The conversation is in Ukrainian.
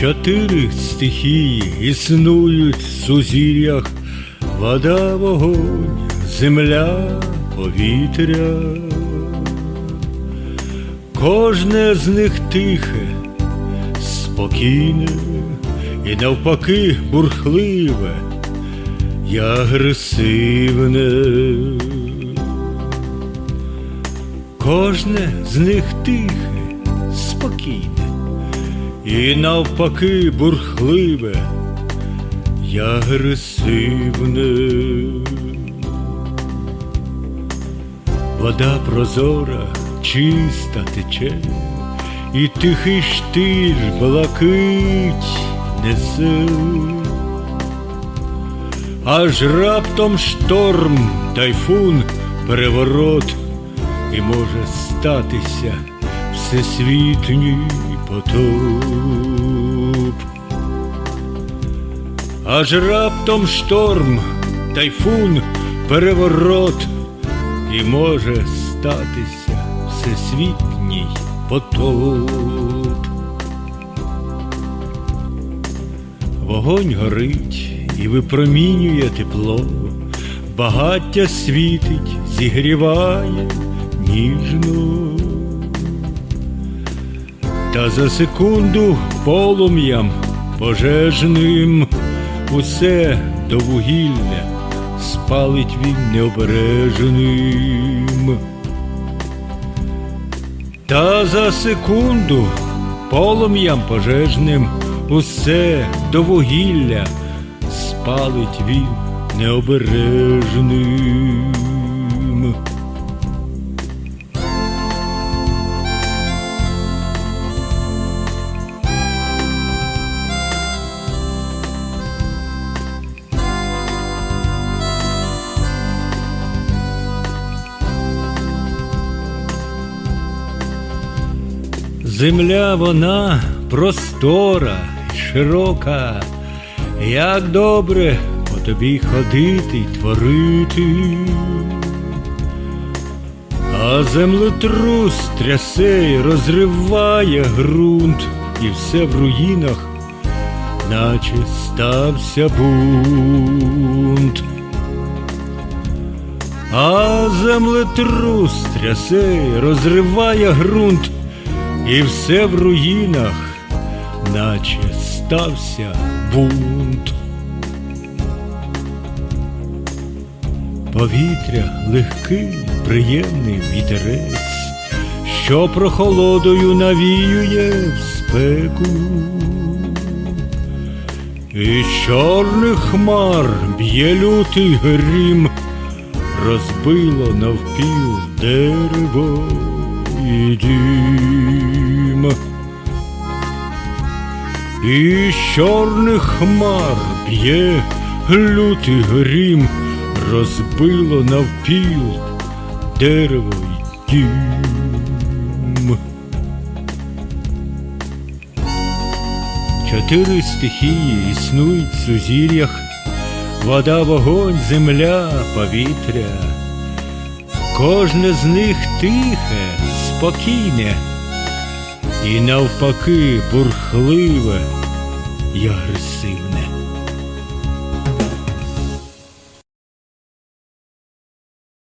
Чотири стихії існують в сузір'ях вода, вогонь, земля, повітря. Кожне з них тихе, спокійне і навпаки бурхливе і агресивне. Кожне з них тихе, спокійне і навпаки бурхливе й агресивне. Вода прозора, чиста тече, і тихий штиль блакить несе. Аж раптом шторм, тайфун, переворот, і може статися всесвітній потоп. Аж раптом шторм, тайфун, переворот, і може статися всесвітній потоп. Вогонь горить і випромінює тепло, багаття світить, зігріває ніжно. Та за секунду полум'ям пожежним усе до вугілля спалить він необережним. Та за секунду полум'ям пожежним усе до вугілля спалить він необережним. Земля вона простора й широка, як добре по тобі ходити й творити. А землетрус трясе й розриває ґрунт, і все в руїнах, наче стався бунт. А землетрус трясе розриває ґрунт, і все в руїнах, наче стався бунт. Повітря легкий, приємний вітерець, що прохолодою навіює в спеку. І чорних хмар б'є лютий грім, розбило навпіл дерево і дім. І з чорних хмар б'є лютий грім, розбило навпіл дерево й дім. Чотири стихії існують в сузір'ях, вода, вогонь, земля, повітря. Кожне з них тихе, спокійне і навпаки бурхливе й агресивне.